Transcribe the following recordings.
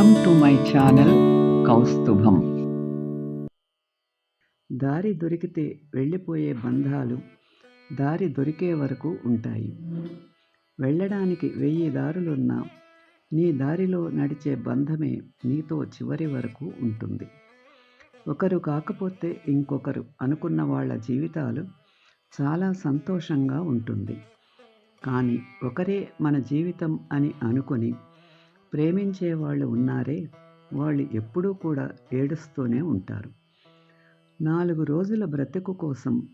Welcome to my channel Kaustubham దారి దొరికితే వెళ్ళిపోయే బంధాలు దారి దొరికే వరకు ఉంటాయి. వెళ్ళడానికి వెయ్యి దారులున్నా నీ దారిలో నడిచే బంధమే నీతో చివరి వరకు ఉంటుంది. ఒకరు కాకపోతే ఇంకొకరు అనుకున్న వాళ్ళ జీవితాలు చాలా సంతోషంగా ఉంటుంది. కానీ ఒకరే మన జీవితం అని అనుకొని ప్రేమించే వాళ్ళు ఉన్నారే వాళ్ళు ఎప్పుడూ కూడా ఏడుస్తూనే ఉంటారు. నాలుగు రోజుల బ్రతుకు కోసం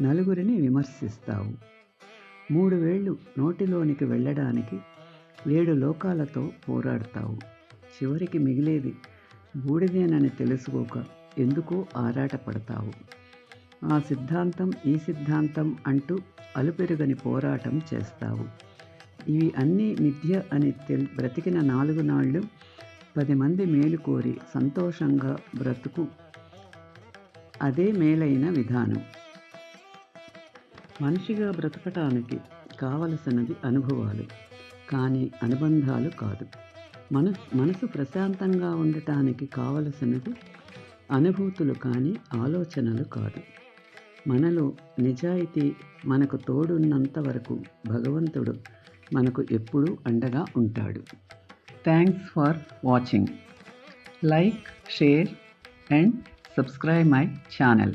నలుగురిని విమర్శిస్తావు. మూడు వేళ్ళు నోటిలోనికి వెళ్ళడానికి ఏడు లోకాలతో పోరాడతావు. చివరికి మిగిలేది బూడిదేనని తెలుసుకోక ఎందుకో ఆరాటపడతావు ఆ సిద్ధాంతం ఈ సిద్ధాంతం అంటూ అలుపెరుగని పోరాటం చేస్తావు. ఇవి అన్నీ మిథ్య అని తెల్ బ్రతికిన నాలుగు నాళ్ళు పది మంది మేలు కోరి సంతోషంగా బ్రతుకు. అదే మేలైన విధానం. మనిషిగా బ్రతకటానికి కావలసినది అనుభవాలు కానీ అనుబంధాలు కాదు. మనస్ మనసు ప్రశాంతంగా ఉండటానికి కావలసినది అనుభూతులు కానీ ఆలోచనలు కాదు. మనలో నిజాయితీ మనకు తోడున్నంత వరకు భగవంతుడు మనకు ఎప్పుడూ అండగా ఉంటాడు. Thanks for watching like share and subscribe my channel